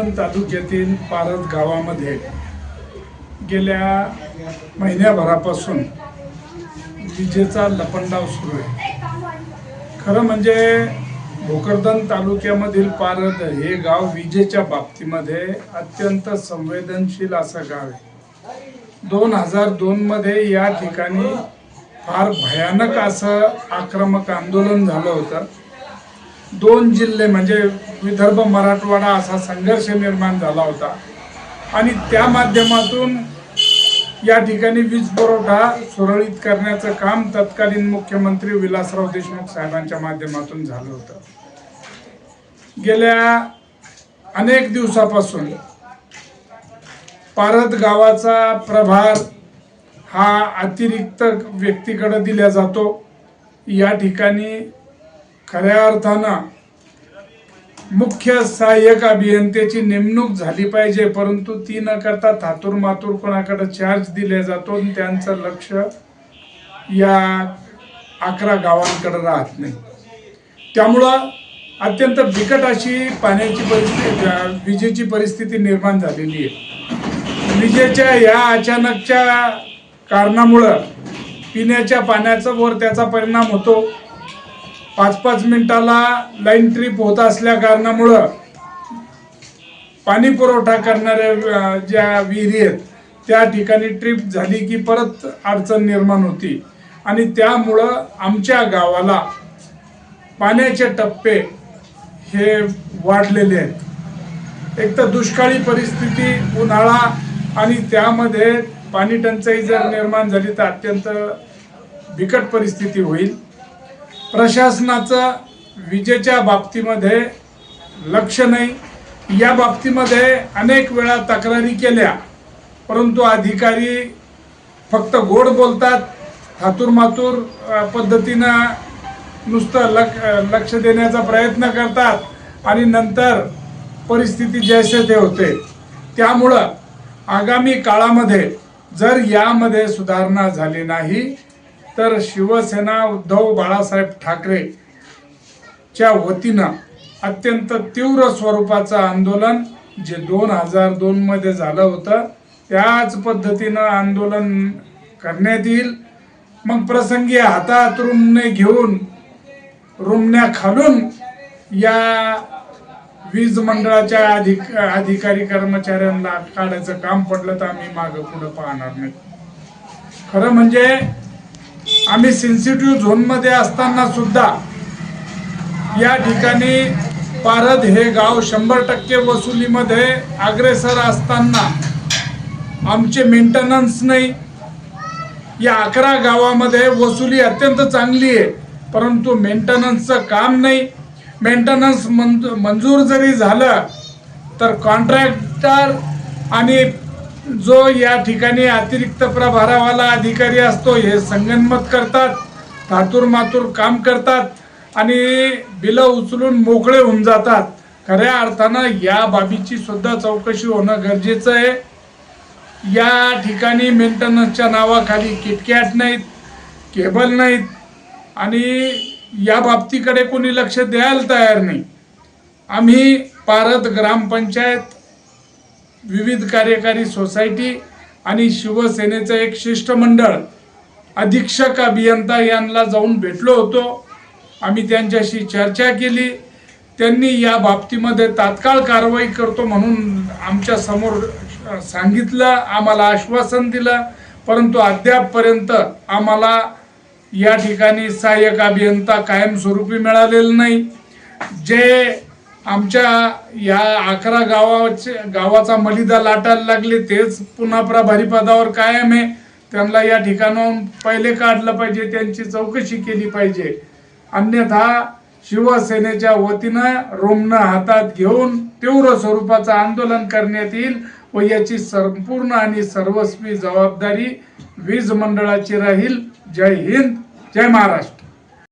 भोकरदन तालुक्यातील पारद गावामध्ये गेल्या महिन्याभरापासून विजेचा लपंडाव सुरू आहे. खरं म्हणजे भोकरदन तालुक्यामधील पारद हे गाव विजेच्या बाबतीमध्ये अत्यंत संवेदनशील असं गाव आहे. दोन हजार दोनमध्ये या ठिकाणी फार भयानक असं आक्रमक आंदोलन झालं होतं. दोन जिल्हे म्हणजे विदर्भ मराठवाडा असा संघर्ष निर्माण झाला होता. आणि त्या माध्यमातून या ठिकाणी वीज पुरवठा सुरळीत करण्याचं काम तत्कालीन मुख्यमंत्री विलासराव देशमुख साहेबांच्या माध्यमातून झालं होतं. गेल्या अनेक दिवसापासून पारद गावाचा प्रभार हा अतिरिक्त व्यक्तीकडे दिला जातो. या ठिकाणी खऱ्या अर्थानं मुख्य सहाय्यक अभियंत्याची नेमणूक झाली पाहिजे परंतु ती न करता थातूर मातूर कोणाकडे चार्ज दिले जातो आणि त्यांचं लक्ष या अकरा गावांकडे राहत नाही. त्यामुळं अत्यंत बिकट अशी पाण्याची परिस्थिती विजेची परिस्थिती निर्माण झालेली आहे. विजेच्या या अचानकच्या कारणामुळं पिण्याच्या पाण्याचा वर त्याचा परिणाम होतो. पाच पाच मिनिटाला लाईन ट्रिप होत असल्या कारणामुळं पाणी पुरवठा करणाऱ्या ज्या विहिरी आहेत त्या ठिकाणी ट्रिप झाली की परत अडचण निर्माण होती. आणि त्यामुळं आमच्या गावाला पाण्याचे टप्पे हे वाढलेले आहेत. एक तर दुष्काळी परिस्थिती उन्हाळा आणि त्यामध्ये पाणी टंचाई जर निर्माण झाली तर अत्यंत बिकट परिस्थिती होईल. प्रशासनाचं विजेच्या बाबतीमध्ये लक्ष नाही. या बाबतीमध्ये अनेक वेळा तक्रारी केल्या. परंतु अधिकारी फक्त गोड बोलतात. थातूर मातूर पद्धतीनं नुसतं लक लक्ष देण्याचा प्रयत्न करतात आणि नंतर परिस्थिती जैसे ते होते. त्यामुळं आगामी काळामध्ये जर यामध्ये सुधारणा झाली नाही तर शिवसेना उद्धव बाळासाहेब ठाकरे च्या वतीनं अत्यंत तीव्र स्वरूपाचं आंदोलन जे दोन हजार दोनमध्ये झालं होतं त्याच पद्धतीनं आंदोलन करण्यात येईल. मग प्रसंगी हातात रुमणे घेऊन रुमण्या खालून या वीज मंडळाच्या अधिक अधिकारी कर्मचाऱ्यांना काढायचं काम पडलं तर आम्ही मागं पुढं पाहणार नाही. खरं म्हणजे आम्ही सेन्सिटिव्ह झोनमध्ये असताना सुद्धा या ठिकाणी पारद हे गाव शंभर टक्के वसुलीमध्ये अग्रेसर असताना आमचे मेंटेनन्स नाही. या अकरा गावामध्ये वसुली अत्यंत चांगली आहे परंतु मेंटेनन्सचं काम नाही. मेंटेनन्स मंजूर जरी झालं तर कॉन्ट्रॅक्टर आणि जो या ठिकाणी अतिरिक्त प्रभारावाला अधिकारी असतो हे संगनमत करतात थातूर मातूर काम करतात आणि बिलं उचलून मोकळे होऊन जातात. खऱ्या अर्थानं या बाबीची सुद्धा चौकशी होणं गरजेचं आहे. या ठिकाणी मेंटेनन्सच्या नावाखाली किटकॅट नाहीत केबल नाहीत आणि या बाबतीकडे कोणी लक्ष द्यायला तयार नाही. आम्ही पारद ग्रामपंचायत विविध कार्यकारी सोसायटी आणि शिवसेनेचं एक शिष्टमंडळ अधीक्षक अभियंता यांना जाऊन भेटलो होतो. आम्ही त्यांच्याशी चर्चा केली. त्यांनी या बाबतीमध्ये तात्काळ कारवाई करतो म्हणून आमच्यासमोर सांगितलं आम्हाला आश्वासन दिलं. परंतु अद्यापपर्यंत आम्हाला या ठिकाणी सहाय्यक अभियंता कायमस्वरूपी मिळालेलं नाही. जे आमच्या या अकरा गावाचे गावाचा मलिदा लाटायला लागले तेच पुन्हा प्रभारी पदावर कायम आहे. त्यांना या ठिकाणाहून पहिले काढलं पाहिजे त्यांची चौकशी केली पाहिजे. अन्यथा शिवसेनेच्या वतीनं रोमनं हातात घेऊन तीव्र स्वरूपाचं आंदोलन करण्यात येईल व याची संपूर्ण आणि सर्वस्वी जबाबदारी वीज मंडळाची राहील. जय हिंद जय महाराष्ट्र.